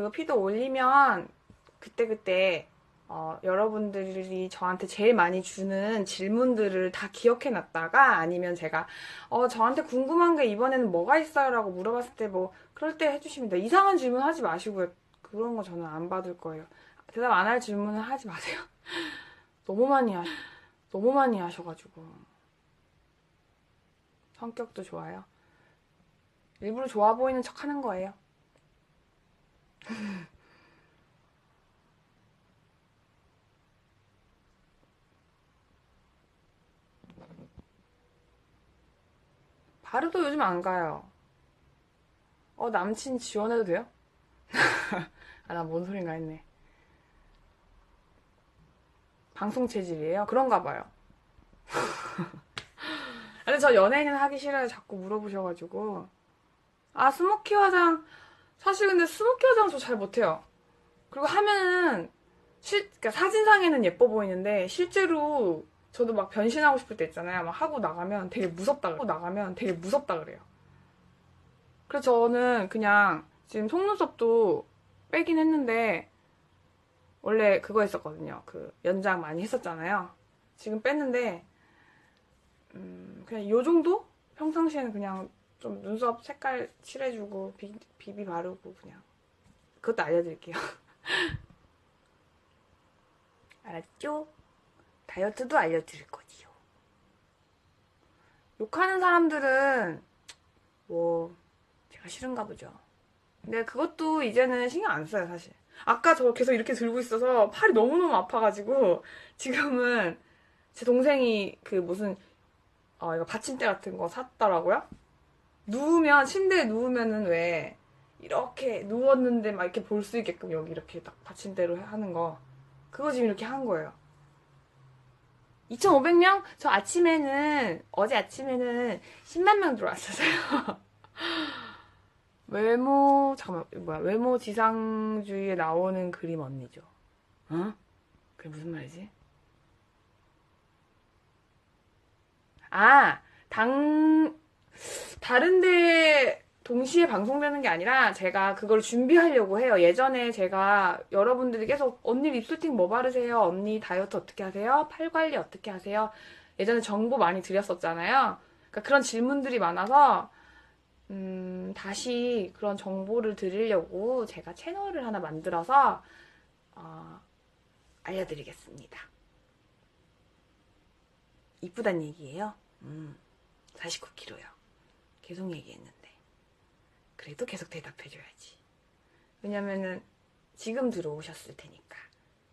그리고 피도 올리면 그때그때 어, 여러분들이 저한테 제일 많이 주는 질문들을 다 기억해 놨다가 아니면 제가 어, 저한테 궁금한 게 이번에는 뭐가 있어요? 라고 물어봤을 때 뭐 그럴 때 해주시면 돼요. 이상한 질문 하지 마시고요. 그런 거 저는 안 받을 거예요. 대답 안 할 질문은 하지 마세요. 너무 많이 하, 너무 많이 하셔가지고. 성격도 좋아요. 일부러 좋아 보이는 척 하는 거예요. 바르도 요즘 안 가요. 어, 남친 지원해도 돼요? 아, 나 뭔 소린가 했네. 방송 체질이에요? 그런가 봐요. 근데 저 연예인은 하기 싫어요. 자꾸 물어보셔가지고. 아, 스모키 화장. 사실 근데 스모키 화장 저잘 못해요. 그리고 하면은, 실, 그러니까 사진상에는 예뻐 보이는데, 실제로 저도 막 변신하고 싶을 때 있잖아요. 막 하고 나가면 되게 무섭다. 하고 나가면 되게 무섭다 그래요. 그래서 저는 그냥 지금 속눈썹도 빼긴 했는데, 원래 그거 했었거든요. 그 연장 많이 했었잖아요. 지금 뺐는데, 음, 그냥 요 정도? 평상시에는 그냥 좀 눈썹 색깔 칠해주고 비, 비비 바르고 그냥 그것도 알려드릴게요. 알았죠? 다이어트도 알려드릴 거지요. 욕하는 사람들은 뭐 제가 싫은가 보죠. 근데 그것도 이제는 신경 안 써요 사실. 아까 저 계속 이렇게 들고 있어서 팔이 너무너무 아파가지고 지금은 제 동생이 그 무슨 어, 이거 받침대 같은 거 샀더라고요. 누우면, 침대에 누우면은 왜, 이렇게 누웠는데 막 이렇게 볼 수 있게끔 여기 이렇게 딱 받침대로 하는 거. 그거 지금 이렇게 한 거예요. 2,500명? 저 아침에는, 어제 아침에는 10만 명 들어왔었어요. 외모, 잠깐만, 뭐야. 외모 지상주의에 나오는 그림 언니죠. 어? 그게 무슨 말이지? 아, 당, 다른데 동시에 방송되는 게 아니라 제가 그걸 준비하려고 해요. 예전에 제가 여러분들이 계속 언니 립스틱 뭐 바르세요? 언니 다이어트 어떻게 하세요? 팔 관리 어떻게 하세요? 예전에 정보 많이 드렸었잖아요. 그러니까 그런 질문들이 많아서 음, 다시 그런 정보를 드리려고 제가 채널을 하나 만들어서 어, 알려드리겠습니다. 이쁘단 얘기예요. 음, 49kg요. 계속 얘기했는데. 그래도 계속 대답해줘야지. 왜냐면은 지금 들어오셨을 테니까.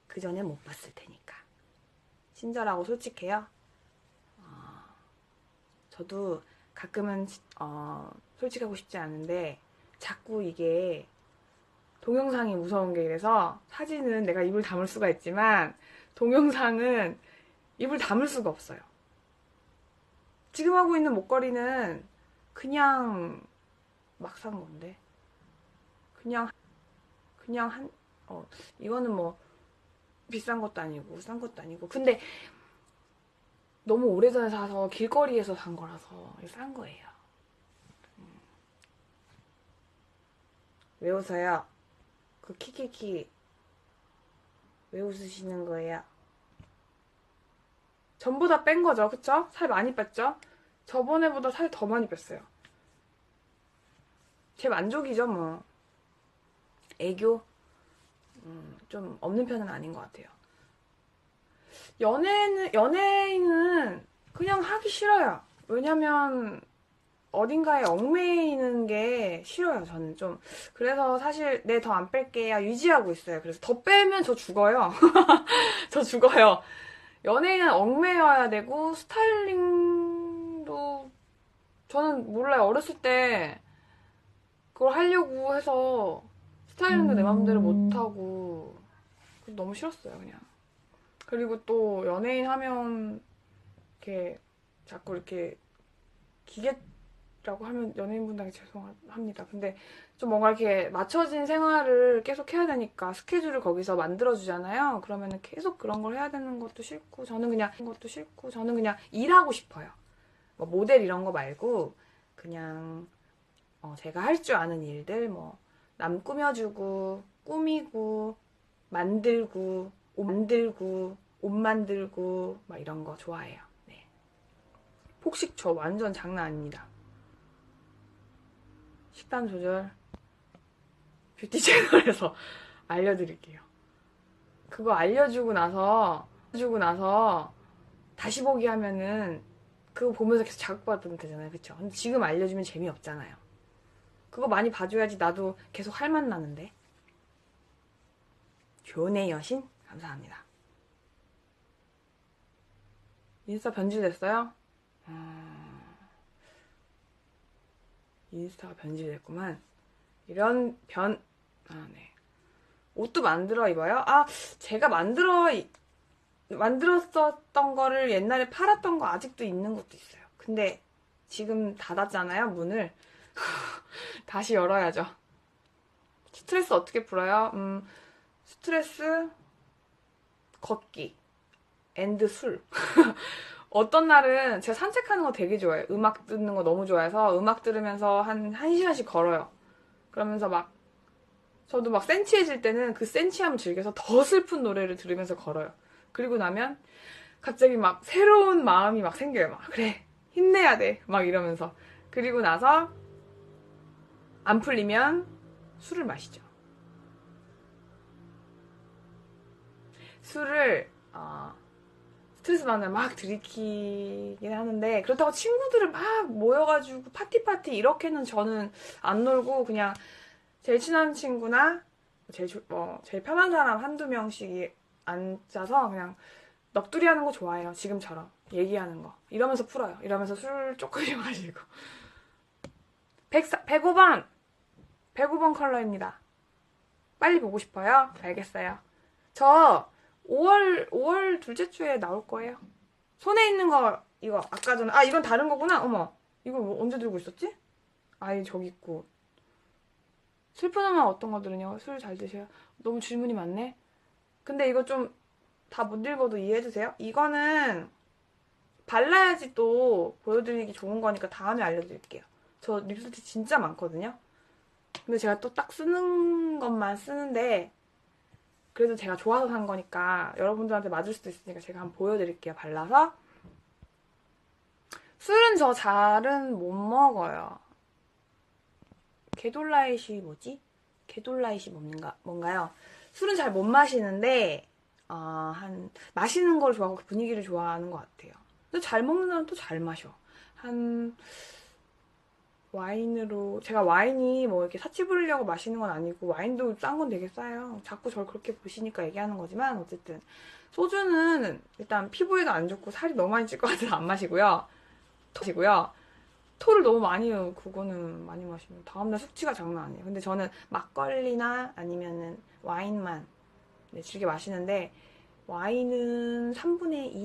그 전에 못 봤을 테니까. 친절하고 솔직해요. 어, 저도 가끔은 어, 솔직하고 싶지 않은데 자꾸 이게 동영상이 무서운 게 이래서 사진은 내가 입을 담을 수가 있지만 동영상은 입을 담을 수가 없어요. 지금 하고 있는 목걸이는 그냥 막 산 건데. 그냥, 그냥 한, 어, 이거는 뭐, 비싼 것도 아니고, 싼 것도 아니고. 근데, 너무 오래전에 사서 길거리에서 산 거라서 싼 거예요. 음. 왜 웃어요? 그 키키키. 왜 웃으시는 거예요? 전보다 뺀 거죠, 그쵸? 살 많이 뺐죠? 저번에보다 살 더 많이 뺐어요. 제 만족이죠, 뭐. 애교? 음, 좀 없는 편은 아닌 것 같아요. 연애는, 연예인은 그냥 하기 싫어요. 왜냐면, 어딘가에 얽매이는 게 싫어요, 저는 좀. 그래서 사실, 네, 더안 뺄게요. 유지하고 있어요. 그래서 더 빼면 저 죽어요. 저 죽어요. 연예인은 얽매여야 되고, 스타일링도, 저는 몰라요. 어렸을 때, 그걸 하려고 해서, 스타일링도 내 맘대로 못하고, 너무 싫었어요, 그냥. 그리고 또, 연예인 하면, 이렇게, 자꾸 이렇게, 기계라고 하면 연예인분들에게 죄송합니다. 근데 좀 뭔가 이렇게 맞춰진 생활을 계속 해야 되니까 스케줄을 거기서 만들어주잖아요. 그러면은 계속 그런 걸 해야 되는 것도 싫고, 저는 그냥, 것도 싫고, 저는 그냥 일하고 싶어요. 뭐 모델 이런 거 말고, 그냥, 어, 제가 할 줄 아는 일들, 뭐, 남 꾸며주고, 꾸미고 만들고 옷 만들고 옷 만들고 막 이런 거 좋아해요. 네. 폭식 저 완전 장난 아닙니다. 식단 조절 뷰티 채널에서 알려드릴게요. 그거 알려주고 나서 주고 나서 다시 보기 하면은 그거 보면서 계속 자극받으면 되잖아요. 그쵸? 근데 지금 알려주면 재미없잖아요. 그거 많이 봐줘야지 나도 계속 할 맛 나는데. 교내 여신? 감사합니다. 인스타 변질됐어요? 아, 인스타가 변질됐구만. 이런 변, 아, 네. 옷도 만들어 입어요? 아, 제가 만들어, 이- 만들었었던 거를 옛날에 팔았던 거 아직도 있는 것도 있어요. 근데 지금 닫았잖아요, 문을. 다시 열어야죠. 스트레스 어떻게 풀어요? 음, 스트레스, 걷기, 앤드 술. 어떤 날은 제가 산책하는 거 되게 좋아해요. 음악 듣는 거 너무 좋아해서 음악 들으면서 한, 한 시간씩 걸어요. 그러면서 막, 저도 막 센치해질 때는 그 센치함을 즐겨서 더 슬픈 노래를 들으면서 걸어요. 그리고 나면 갑자기 막 새로운 마음이 막 생겨요. 막, 그래, 힘내야 돼. 막 이러면서. 그리고 나서 안 풀리면 술을 마시죠. 술을, 어, 스트레스 받으면 막 들이키긴 하는데, 그렇다고 친구들을 막 모여가지고 파티 파티 이렇게는 저는 안 놀고 그냥 제일 친한 친구나 제일, 조- 어, 제일 편한 사람 한두 명씩 앉아서 그냥 넋두리 하는 거 좋아해요. 지금처럼. 얘기하는 거. 이러면서 풀어요. 이러면서 술 조금씩 마시고. 104, 105번! 105번 컬러입니다. 빨리 보고 싶어요? 알겠어요. 저 5월, 5월 둘째 주에 나올 거예요. 손에 있는 거, 이거, 아까 전에, 아, 이건 다른 거구나? 어머. 이거 뭐 언제 들고 있었지? 아이, 저기 있고. 슬픈 음악 어떤 거 들으냐고? 술잘 드셔요? 너무 질문이 많네? 근데 이거 좀 다 못 읽어도 이해해주세요. 이거는 발라야지 또 보여드리기 좋은 거니까 다음에 알려드릴게요. 저 립스틱 진짜 많거든요. 근데 제가 또 딱 쓰는 것만 쓰는데 그래도 제가 좋아서 산 거니까 여러분들한테 맞을 수도 있으니까 제가 한번 보여드릴게요. 발라서. 술은 저 잘은 못 먹어요. 게돌라잇이 뭐지? 게돌라잇이 뭔가, 뭔가요? 술은 잘 못 마시는데, 어, 한, 마시는 걸 좋아하고 그 분위기를 좋아하는 것 같아요. 근데 잘 먹는 사람은 또잘 마셔. 한, 와인으로, 제가 와인이 뭐 이렇게 사치 부리려고 마시는 건 아니고, 와인도 싼 건 되게 싸요. 자꾸 저를 그렇게 보시니까 얘기하는 거지만, 어쨌든. 소주는 일단 피부에도 안 좋고 살이 너무 많이 찔 것 같아서 안 마시고요. 토시고요. 토를 너무 많이 해요. 그거는 많이 마시면 다음날 숙취가 장난 아니에요. 근데 저는 막걸리나 아니면은 와인만 네, 즐겨 마시는데 와인은 3분의 2